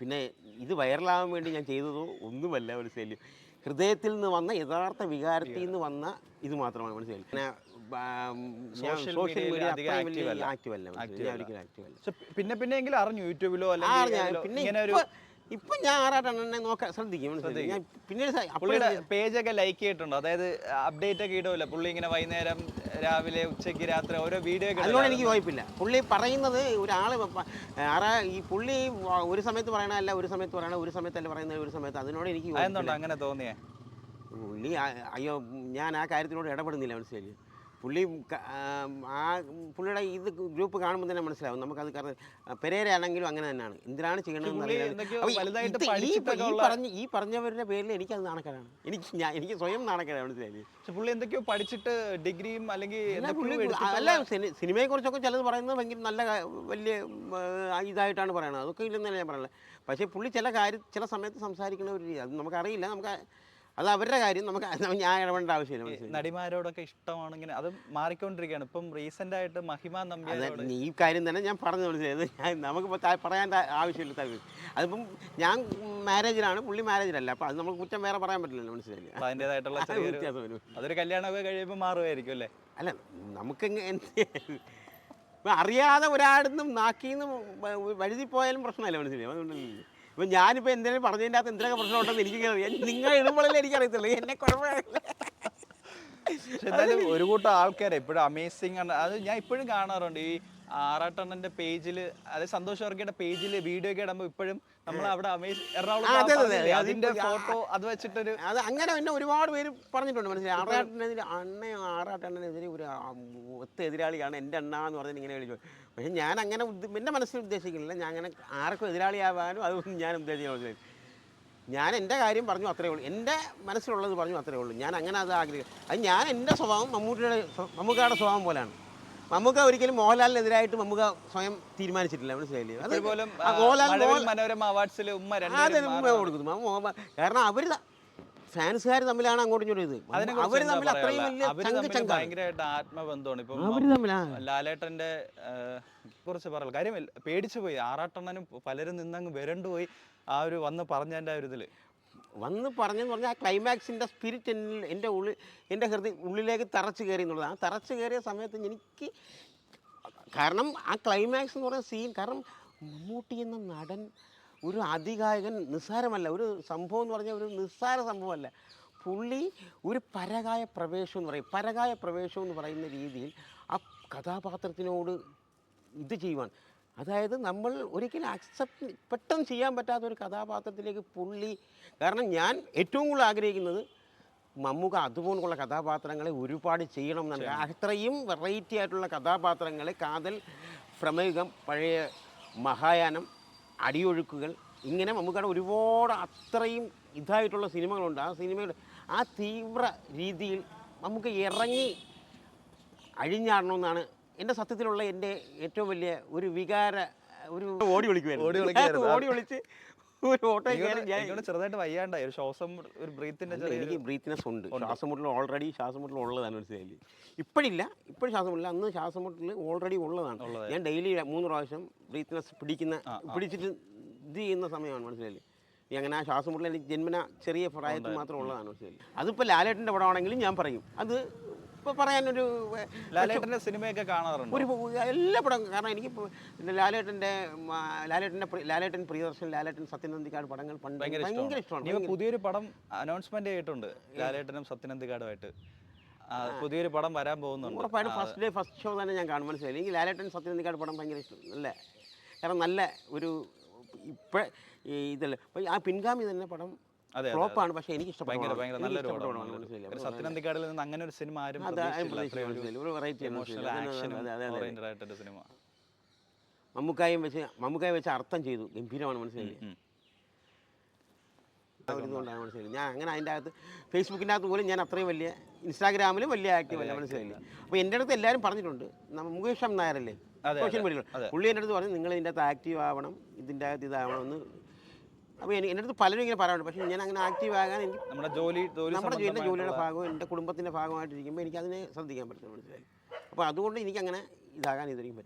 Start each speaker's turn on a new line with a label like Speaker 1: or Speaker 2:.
Speaker 1: പിന്നെ ഇത് വൈറലാകാൻ വേണ്ടി ഞാൻ ചെയ്തതോ ഒന്നുമല്ല മനസ്സിലായി ഹൃദയത്തിൽ നിന്ന് വന്ന യഥാർത്ഥ വികാരത്തിൽ നിന്ന് വന്ന ഇത് മാത്രമാണ് മനസ്സിലായി പിന്നെ
Speaker 2: പിന്നെ എങ്കിലും അറിഞ്ഞു യൂട്യൂബിലോ അല്ലെങ്കിൽ
Speaker 1: ഇപ്പൊ- ഞാൻ ആറാട്ടെണ്ണനെ നോക്കാൻ ശ്രദ്ധിക്കും മനസ്സിലായി? ഞാൻ പിന്നീട്
Speaker 2: പുള്ളിയുടെ പേജൊക്കെ ലൈക്ക് ചെയ്തിട്ടുണ്ടോ? അതായത് അപ്ഡേറ്റ് ഒക്കെ ഇടുമല്ലോ പുള്ളി ഇങ്ങനെ വൈകുന്നേരം രാവിലെ ഉച്ചയ്ക്ക് രാത്രി ഓരോ വീഡിയോ
Speaker 1: അതിനോട് എനിക്ക് വായിപ്പില്ല പുള്ളി പറയുന്നത് ഒരാൾ ആറാ ഈ പുള്ളി ഒരു സമയത്ത് പറയണല്ല ഒരു സമയത്ത് പറയണ ഒരു സമയത്തല്ല പറയുന്നത് ഒരു സമയത്ത്. അതിനോട് എനിക്ക്
Speaker 2: അങ്ങനെ തോന്നിയേ?
Speaker 1: പുള്ളി അയ്യോ ഞാൻ ആ കാര്യത്തിനോട് ഇടപെടുന്നില്ല മനസ്സിലായി പുള്ളി ആ പുള്ളിയുടെ ഇത് ഗ്രൂപ്പ് കാണുമ്പോൾ തന്നെ മനസ്സിലാവും. നമുക്കത് കാരണം പെരേര ആണെങ്കിലും അങ്ങനെ തന്നെയാണ്. എന്തിനാണ് ചെയ്യണമെന്ന് ഈ- പറഞ്ഞവരുടെ പേരിൽ എനിക്കത് നാണക്കേടാണ്. എനിക്ക് ഞാൻ എനിക്ക് സ്വയം നാണക്കേടാണ് മനസ്സിലായി
Speaker 2: പുള്ളി എന്തൊക്കെയോ പഠിച്ചിട്ട് ഡിഗ്രിയും അല്ലെങ്കിൽ
Speaker 1: അല്ല, സിനിമയെ കുറിച്ചൊക്കെ ചിലത് പറയുന്നത് ഭയങ്കര നല്ല വലിയ ഇതായിട്ടാണ് പറയുന്നത് അതൊക്കെ ഇല്ലെന്നല്ല ഞാൻ പറയുന്നത് പക്ഷേ പുള്ളി ചില കാര്യം ചില സമയത്ത് സംസാരിക്കുന്ന ഒരു രീതി അത് നമുക്കറിയില്ല. നമുക്ക് അത് അവരുടെ കാര്യം. നമുക്ക് ഞാൻ ഇടപെടേണ്ട ആവശ്യമില്ല മനസ്സിലായി.
Speaker 2: നടിമാരോടൊക്കെ ഇഷ്ടമാണെങ്കിൽ അത് മാറിക്കൊണ്ടിരിക്കുകയാണ്. ഇപ്പം റീസെന്റ് ആയിട്ട് മഹിമ നമ്പി
Speaker 1: ഈ കാര്യം തന്നെ ഞാൻ പറഞ്ഞു മനസ്സിലായത് ഞാൻ നമുക്കിപ്പോൾ പറയാൻ ആവശ്യമില്ല താല്പര്യം അതിപ്പം ഞാൻ മാരേജിലാണ് പുള്ളി മാരേജിലല്ല. അപ്പം അത് നമുക്ക് കുറ്റം വേറെ പറയാൻ പറ്റില്ലല്ലോ മനസ്സിലായി
Speaker 2: അപ്പൊ അതിന്റെതായിട്ടുള്ള
Speaker 1: വ്യത്യാസം വരും
Speaker 2: അതൊരു കല്യാണമൊക്കെ കഴിയുമ്പോൾ മാറുമായിരിക്കും അല്ലേ?
Speaker 1: അല്ല നമുക്ക് അറിയാതെ ഒരാടുന്നും നാക്കിന്നും വഴുതി പോയാലും പ്രശ്നമല്ല മനസ്സിലായി? അതുകൊണ്ടല്ലേ. ഇപ്പം ഞാനിപ്പോൾ എന്തെങ്കിലും പറഞ്ഞതിന്റെ അകത്ത് എന്തിനൊക്കെ പ്രശ്നം ഉണ്ടെന്ന് എനിക്ക് അറിയാം നിങ്ങൾ ഇടുമ്പോഴല്ലേ എനിക്കറിയത്തുള്ളൂ. എന്നെ കുഴപ്പമില്ല.
Speaker 2: പക്ഷെ എന്തായാലും ഒരു കൂട്ടം ആൾക്കാരെ ഇപ്പോഴും അമേസിങ് ആണ്. അത് ഞാൻ ഇപ്പോഴും കാണാറുണ്ട്. ഈ ആറാട്ടണ്ണന്റെ പേജിൽ അതായത് സന്തോഷ് വർഗയുടെ പേജിൽ വീഡിയോ ഒക്കെ ഇടുമ്പോൾ ഇപ്പോഴും നമ്മൾ അവിടെ എറണാകുളം. അതിന്റെ ഫോട്ടോ അത് വെച്ചിട്ടൊരു
Speaker 1: അത് അങ്ങനെ തന്നെ ഒരുപാട് പേര് പറഞ്ഞിട്ടുണ്ട് മനസ്സിലായി? ആറാട്ടനെതിരെ അണ്ണയോ ആറാട്ടണ്ണനെതിരെ ഒരു ഒത്ത എതിരാളിയാണ് എന്റെ അണ്ണ എന്ന് പറഞ്ഞിട്ട് ഇങ്ങനെ വിളിച്ചു. പക്ഷെ ഞാൻ അങ്ങനെ എന്റെ എന്റെ മനസ്സിൽ ഉദ്ദേശിക്കുന്നില്ല. ഞാൻ അങ്ങനെ ആർക്കും എതിരാളിയാവാനും അതൊന്നും ഞാൻ ഉദ്ദേശിക്കുന്നത് ഞാൻ എന്റെ കാര്യം പറഞ്ഞു അത്രേ ഉള്ളൂ. എന്റെ മനസ്സിലുള്ളത് പറഞ്ഞു അത്രേ ഉള്ളൂ. ഞാൻ അങ്ങനെ അത് ആഗ്രഹിക്കും അത് ഞാൻ എന്റെ സ്വഭാവം മമ്മൂട്ടിയുടെ മമ്മൂക്കാരുടെ മമ്മൂക്കയുടെ സ്വഭാവം പോലെയാണ്. മമ്മൂക്ക ഒരിക്കലും മോഹൻലാലിനെതിരായിട്ട് മമ്മൂക്ക സ്വയം തീരുമാനിച്ചിട്ടില്ല. മനസ്സിലായില്ലേ?
Speaker 2: മനോരമ അവാർഡ്സിൽ ഉമ്മ
Speaker 1: അതെ മുമ്പേ കൊടുക്കുന്നു. കാരണം അവർ ഫാൻസുകാർ തമ്മിലാണ് അങ്ങോട്ടും ഇങ്ങോട്ടും ഇത്. അവർ തമ്മിൽ അത്രയും വലിയ
Speaker 2: ഭയങ്കരമായിട്ട് ആത്മബന്ധമാണ്. ഇപ്പം ലാലേട്ടന്റെ കുറച്ച് കുറിച്ച് പറയാം കാര്യം പേടിച്ചു പോയി ആറാട്ടണ്ണനും പലരും നിന്നങ്ങ് വരണ്ടുപോയി ആ ഒരു വന്ന് പറഞ്ഞതിന്റെ ആ ഒരു ഇതിൽ.
Speaker 1: വന്ന് പറഞ്ഞെന്ന് പറഞ്ഞാൽ ആ ക്ലൈമാക്സിന്റെ സ്പിരിറ്റ് എന്റെ ഉള്ളിൽ എന്റെ ഹൃദയ ഉള്ളിലേക്ക് തറച്ച് കയറി എന്നുള്ളത് ആ തറച്ച് കയറിയ സമയത്ത് എനിക്ക് കാരണം ആ ക്ലൈമാക്സ് എന്ന് പറയുന്ന സീൻ കാരണം മമ്മൂട്ടി എന്ന നടൻ ഒരു അതികായകൻ നിസ്സാരമല്ല. ഒരു സംഭവം എന്ന് പറഞ്ഞാൽ ഒരു നിസ്സാര സംഭവമല്ല. പുള്ളി ഒരു പരകായ പ്രവേശം എന്ന് പറയും. പരകായ പ്രവേശം എന്ന് പറയുന്ന രീതിയിൽ ആ കഥാപാത്രത്തിനോട് ഇത് ചെയ്യുവാൻ അതായത് നമ്മൾ ഒരിക്കലും അക്സെപ്റ്റ് പെട്ടെന്ന് ചെയ്യാൻ പറ്റാത്ത ഒരു കഥാപാത്രത്തിലേക്ക് പുള്ളി കാരണം ഞാൻ ഏറ്റവും കൂടുതൽ ആഗ്രഹിക്കുന്നത് മമ്മൂക്ക അതുപോലുള്ള കഥാപാത്രങ്ങളെ ഒരുപാട് ചെയ്യണം എന്നാണ് അത്രയും വെറൈറ്റി ആയിട്ടുള്ള കഥാപാത്രങ്ങളെ കാതൽ പ്രമേഹം പഴയ മഹായാനം അടിയൊഴുക്കുകൾ ഇങ്ങനെ മമ്മൂക്കയുടെ ഒരുപാട് അത്രയും ഇതായിട്ടുള്ള സിനിമകളുണ്ട്. ആ സിനിമയുടെ ആ തീവ്ര രീതിയിൽ നമുക്ക് ഇറങ്ങി അഴിഞ്ഞാടണമെന്നാണ് എന്റെ സത്യത്തിലുള്ള എന്റെ ഏറ്റവും വലിയ ഒരു വികാര ഒരു ഓടി വിളിക്കുമായിരുന്നു
Speaker 2: ഓടി.
Speaker 1: വിളിച്ച് ഒരു ഓട്ടോ
Speaker 2: ചെറുതായിട്ട് വയ്യാണ്ടായി. ഒരു ശ്വാസം ഒരു ബ്രീത്തിന്റെ
Speaker 1: എനിക്ക് ബ്രീത്ത്നെസ് ഉണ്ട്. ശ്വാസം മുട്ടൽ ഓൾറെഡി ശ്വാസം മുട്ടൽ ഉള്ളതാണ് മനസ്സിലായില്ലേ? ഇപ്പോഴില്ല. ഇപ്പോഴും ശ്വാസം മുട്ടില്ല അന്ന് ശ്വാസം മുട്ടൽ ഓൾറെഡി ഉള്ളതാണ്. ഞാൻ ഡെയിലി മൂന്ന് പ്രാവശ്യം ബ്രീത്തിനെസ് പിടിക്കുന്ന പിടിച്ചിട്ട് ഇത് ചെയ്യുന്ന സമയമാണ് മനസ്സിലായി ഈ അങ്ങനെ ആ ശ്വാസം മുട്ടൽ എനിക്ക് ജന്മന ചെറിയ പ്രായത്തിൽ മാത്രം ഉള്ളതാണ് മനസ്സിലായി അതിപ്പോൾ ലാലേട്ടന്റെ പടമാണെങ്കിലും ഞാൻ പറയും. അത് ഇപ്പോൾ പറയാനൊരു ലാലേട്ടന്റെ
Speaker 2: ലാലേട്ടന്റെ സിനിമയൊക്കെ കാണാറുണ്ട്?
Speaker 1: ഒരു എല്ലാ പടം കാരണം എനിക്ക് ലാലേട്ടന്റെ ലാലേട്ടന്റെ ലാലേട്ടന്റെ ലാലേട്ടൻ പ്രിയദർശൻ ലാലേട്ടൻ സത്യനന്ദിക്കാട് പടങ്ങൾ പണ്ട്
Speaker 2: ഭയങ്കര ഇഷ്ടമാണ്. പുതിയൊരു പടം അനൗൺസ്മെന്റ് ചെയ്തിട്ടുണ്ട്. ലാലേട്ടനും സത്യനന്ദിക്കാടുമായിട്ട്. പുതിയൊരു പടം വരാൻ പോകുന്നുണ്ട്.
Speaker 1: ഉറപ്പായിട്ടും ഫസ്റ്റ് ഡേ ഫസ്റ്റ് ഷോ തന്നെ ഞാൻ കാണും. മനസ്സിലായി? എനിക്ക് ലാലേട്ടൻ സത്യനന്ദിക്കാട് പടം ഭയങ്കര ഇഷ്ടം അല്ലേ? കാരണം നല്ല ഒരു ഇപ്പോഴേ ഇതല്ലേ? അപ്പോൾ ആ പിൻഗാമി തന്നെ പടം ഫ്ലോപ്പാണ് പക്ഷെ എനിക്ക് ഇഷ്ടപ്പെട്ട മനസ്സിലായി
Speaker 2: സത്യനന്ദിക്കാടിൽ നിന്ന് അങ്ങനെ ഒരു സിനിമ ആരും
Speaker 1: മനസ്സിലായി.
Speaker 2: സിനിമ.
Speaker 1: മമ്മൂക്കായും വെച്ച് മമ്മൂക്കായും വെച്ച് അർത്ഥം ചെയ്തു. ഗംഭീരമാണ് മനസ്സിലായി ഇതുകൊണ്ടാണ് മനസ്സിലായി ഞാൻ അങ്ങനെ അതിന്റെ അകത്ത് ഫേസ്ബുക്കിന്റെ അകത്ത് പോലും ഞാൻ അത്രയും വലിയ ഇൻസ്റ്റാഗ്രാമിലും വലിയ ആക്റ്റീവ് അല്ല മനസ്സിലായില്ല? അപ്പോൾ എന്റെ അടുത്ത് എല്ലാവരും പറഞ്ഞിട്ടുണ്ട്. മുകേഷ് നായരല്ലേ? സോഷ്യൽ
Speaker 2: മീഡിയകൾ.
Speaker 1: പുള്ളി എന്റെ അടുത്ത് പറഞ്ഞു നിങ്ങൾ ഇതിന്റെ അകത്ത് ആക്റ്റീവ് ആവണം ഇതിന്റെ അകത്ത് ഇതാവണം എന്ന് അപ്പോൾ എനിക്ക് എന്റെ അടുത്ത് പലരും ഇങ്ങനെ പറയാറുണ്ട്. പക്ഷേ ഞാൻ അങ്ങനെ ആക്റ്റീവ് ആകാൻ എനിക്ക്
Speaker 2: നമ്മുടെ ജോലി
Speaker 1: നമ്മുടെ ജോലിയുടെ ജോലിയുടെ ഭാഗവും എന്റെ കുടുംബത്തിന്റെ ഭാഗമായിട്ടിരിക്കുമ്പോൾ എനിക്കതിനെ ശ്രദ്ധിക്കാൻ പറ്റും മനസ്സിലായി. അപ്പോൾ അതുകൊണ്ട് എനിക്കങ്ങനെ ഇതാകാൻ ഇതുവരെയും പറ്റില്ല